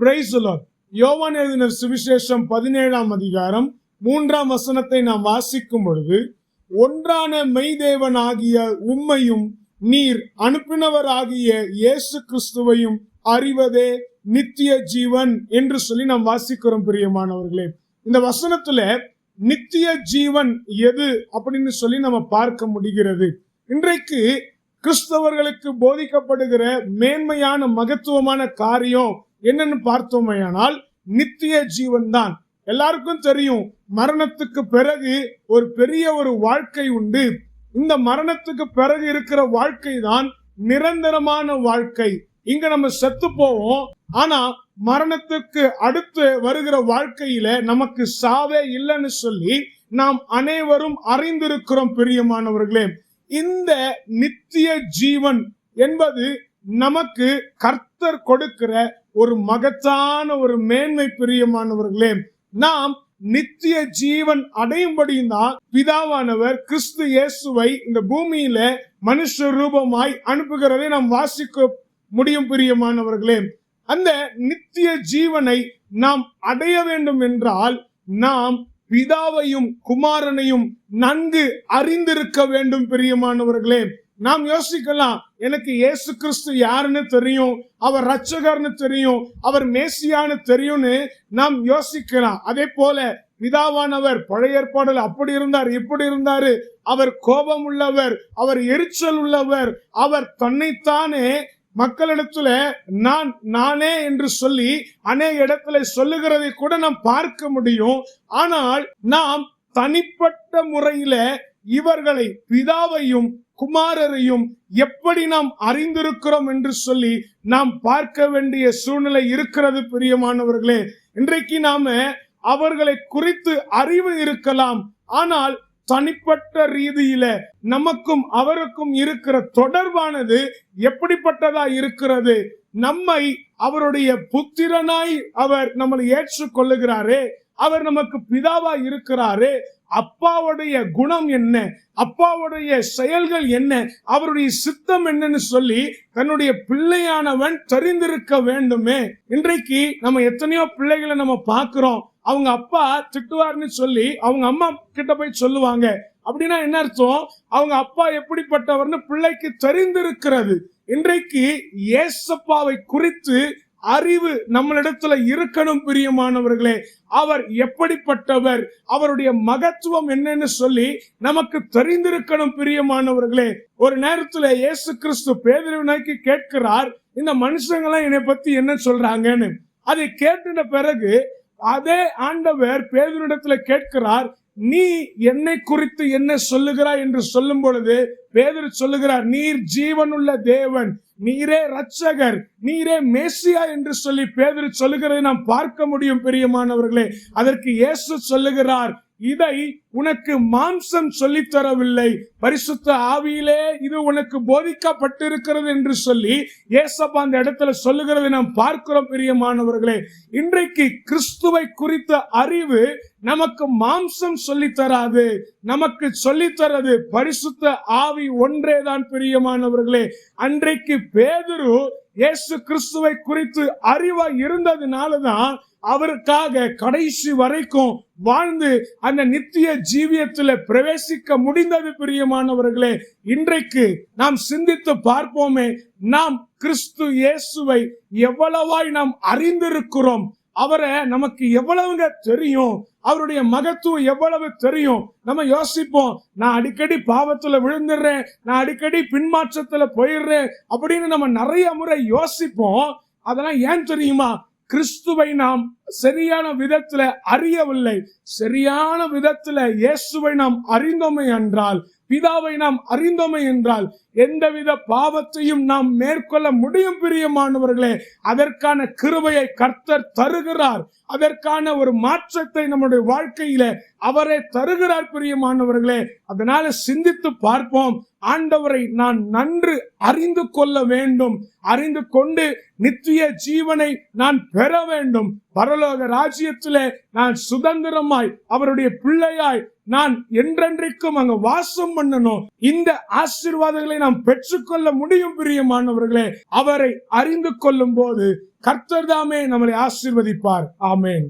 Price யோவான் எழுதின சுவிசேஷம் பதினேழாம் அதிகாரம் மூன்றாம் வசனத்தை நாம் வாசிக்கும் பொழுது ஒன்றான மெய்தேவன் ஆகிய உம்மையும் நீர் அனுப்பினவராகிய இயேசு கிறிஸ்துவையும் அறிவதே நித்திய ஜீவன் என்று சொல்லி நாம் வாசிக்கிறோம் பிரியமானவர்களே. இந்த வசனத்துல நித்திய ஜீவன் எது அப்படின்னு சொல்லி நம்ம பார்க்க முடிகிறது. இன்றைக்கு கிறிஸ்தவர்களுக்கு போதிக்கப்படுகிற மேன்மையான மகத்துவமான காரியம் என்னன்னு பார்த்தோமையானால் நித்திய ஜீவன் தான் எல்லாருக்கும் தெரியும் மரணத்துக்கு பிறகு ஒரு பெரிய ஒரு வாழ்க்கை உண்டு. இந்த மரணத்துக்கு பிறகு இருக்கிற வாழ்க்கை தான் நிரந்தரமான வாழ்க்கை. இங்க நம்ம செத்து போவோம். ஆனா மரணத்துக்கு அடுத்து வருகிற வாழ்க்கையில நமக்கு சாவே இல்லைன்னு சொல்லி நாம் அனைவரும் அறிந்திருக்கிறோம் பிரியமானவர்களே. இந்த நித்திய ஜீவன் என்பது நமக்கு கர்த்தர் கொடுக்கிற ஒரு மகத்தான ஒரு மேன்மை பிரியமானவர்களே நாம் நித்திய ஜீவன் அடையும்படியும் தான் பிதாவானவர் கிறிஸ்து இயேசுவை இந்த பூமியில மனுஷ ரூபமாய் அனுப்புகிறதை நாம் வாசிக்க முடியும் பிரியமானவர்களே. அந்த நித்திய ஜீவனை நாம் அடைய வேண்டும் என்றால் நாம் பிதாவையும் குமாரனையும் நன்கு அறிந்திருக்க வேண்டும் பிரியமானவர்களே. நாம் யோசிக்கலாம் எனக்கு இயேசு கிறிஸ்து யாருன்னு தெரியும் அவர் ரட்சகர்னு தெரியும் அவர் மேசியான்னு தெரியும்னு நாம் யோசிக்கலாம். அதே போல பிதாவானவர் பழைய ஏற்பாடுல அப்படி இருந்தார் இப்படி இருந்தாரு. அவர் கோபம் உள்ளவர் அவர் எரிச்சல் உள்ளவர் அவர் தன்னைத்தானே மக்களிடத்துல நான் நானே என்று சொல்லி அநேக இடத்துல சொல்லுகிறதை கூட நாம் பார்க்க முடியும். ஆனால் நாம் தனிப்பட்ட முறையில இவர்களை பிதாவையும் குமாரரையும் எப்படி நாம் அறிந்திருக்கிறோம் என்று சொல்லி நாம் பார்க்க வேண்டிய சூழ்நிலை இருக்கிறது பிரியமானவர்களே. இன்றைக்கு நாம அவர்களை குறித்து அறிவு இருக்கலாம். ஆனால் தனிப்பட்ட ரீதியில நமக்கும் அவருக்கும் இருக்கிற தொடர்பானது எப்படிப்பட்டதா இருக்கிறது? நம்மை அவருடைய புத்திரனாய் அவர் நம்மளை ஏற்றுக்கொள்ளுகிறாரே. அவர் நமக்கு பிதாவா இருக்கிறாரே. அப்பாவுடைய குணம் என்ன? அப்பாவுடைய செயல்கள் என்ன? அவருடைய சித்தம் என்னன்னு சொல்லி தன்னுடைய பிள்ளையானவன் தெரிந்திருக்க வேண்டுமே. இன்றைக்கு நம்ம எத்தனையோ பிள்ளைகளை நம்ம பார்க்கிறோம். அவங்க அப்பா திட்டுவார்னு சொல்லி அவங்க அம்மா கிட்ட போய் சொல்லுவாங்க. அப்படின்னா என்ன அர்த்தம்? அவங்க அப்பா எப்படிப்பட்டவர்னு பிள்ளைக்கு தெரிந்திருக்கிறது. இன்றைக்கு ஏசப்பாவை குறித்து அறிவு நம்மளிடத்துல இருக்கணும் பிரியமானவர்களே. அவர் எப்படிப்பட்டவர்? அவருடைய மகத்துவம் என்னன்னு சொல்லி நமக்கு தெரிந்திருக்கணும் பிரியமானவர்களே. ஒரு நேரத்துல இயேசு கிறிஸ்து பேதரை நோக்கி கேட்கிறார் இந்த மனுஷங்களாம் என்னை பத்தி என்ன சொல்றாங்கன்னு. அதை கேட்டுன பிறகு அதே ஆண்டவர் பேதரிடத்துல கேட்கிறார் நீ என்னை குறித்து என்ன சொல்லுகிறாய் என்று சொல்லும் பொழுது பேதர் சொல்லுகிறார் நீர் ஜீவனுள்ள தேவன் நீரே ரட்சகர் நீரே மேசியா என்று சொல்லி பேதர் சொல்லுகிறதை நாம் பார்க்க முடியும் பிரியமானவர்களே அதற்கு இயேசு சொல்லுகிறார் இதை உனக்கு மாம்சம் சொல்லித்தரவில்லை. பரிசுத்த ஆவியிலே இது உனக்கு போதிக்கப்பட்டிருக்கிறது என்று சொல்லி ஏசப்பா அந்த இடத்துல சொல்லுகிறது நாம் பார்க்கிறோம் பிரியமானவர்களே. இன்றைக்கு கிறிஸ்துவை குறித்த அறிவு நமக்கு மாம்சம் சொல்லித்தராது. நமக்கு சொல்லித்தரது பரிசுத்த ஆவி ஒன்றேதான் பிரியமானவர்களே. அன்றைக்கு பேதுரு இயேசு கிறிஸ்துவை குறித்து அறிவா இருந்ததுனாலதான் அவருக்காக கடைசி வரைக்கும் வாழ்ந்து அந்த நித்திய ஜீவியத்தில் பிரவேசிக்க முடிந்தது பிரியமானவர்களே. இன்றைக்கு நாம் சிந்தித்து பார்ப்போமே நாம் கிறிஸ்து இயேசுவை எவ்வளவாய் நாம் அறிந்திருக்கிறோம். அவரை நமக்கு எவ்வளவுங்க தெரியும்? அவருடைய மகத்துவம் எவ்வளவு தெரியும்? நம்ம யோசிப்போம் நான் அடிக்கடி பாவத்துல விழுந்துடுறேன் நான் அடிக்கடி பின்மாற்றத்துல போயிடுறேன் அப்படின்னு நம்ம நிறைய முறை யோசிப்போம். அதெல்லாம் ஏன் தெரியுமா? கிறிஸ்துவை நாம் சரியான விதத்துல அறியவில்லை. சரியான விதத்துல இயேசுவை நாம் அறிந்தோமே என்றால் பிதாவை நாம் அறிந்தோமே என்றால் எந்தவித பாவத்தையும் நாம் மேற்கொள்ள முடியும் பிரியமானவர்களே. அதற்கான கிருபையை கர்த்தர் தருகிறார். அதற்கான ஒரு மாற்றத்தை நம்முடைய வாழ்க்கையில அவரே தருகிறார் பிரியமானவர்களே. அதனால சிந்தித்து பார்ப்போம். ஆண்டவரை நான் நன்று அறிந்து கொள்ள வேண்டும். அறிந்து கொண்டு நித்திய ஜீவனை நான் பெற வேண்டும். பரலோக ராஜ்யத்திலே நான் சுதந்திரமாய் அவருடைய பிள்ளையாய் நான் என்றென்றைக்கும் அங்க வாசம் பண்ணணும் இந்த ஆசீர்வாதங்களை நாம் பெற்றுக்கொள்ள முடியும் பிரியமானவர்களே. அவரை அறிந்து கொள்ளும் போது கர்த்தர் தாமே நம்மளை ஆசீர்வதிப்பார். ஆமேன்.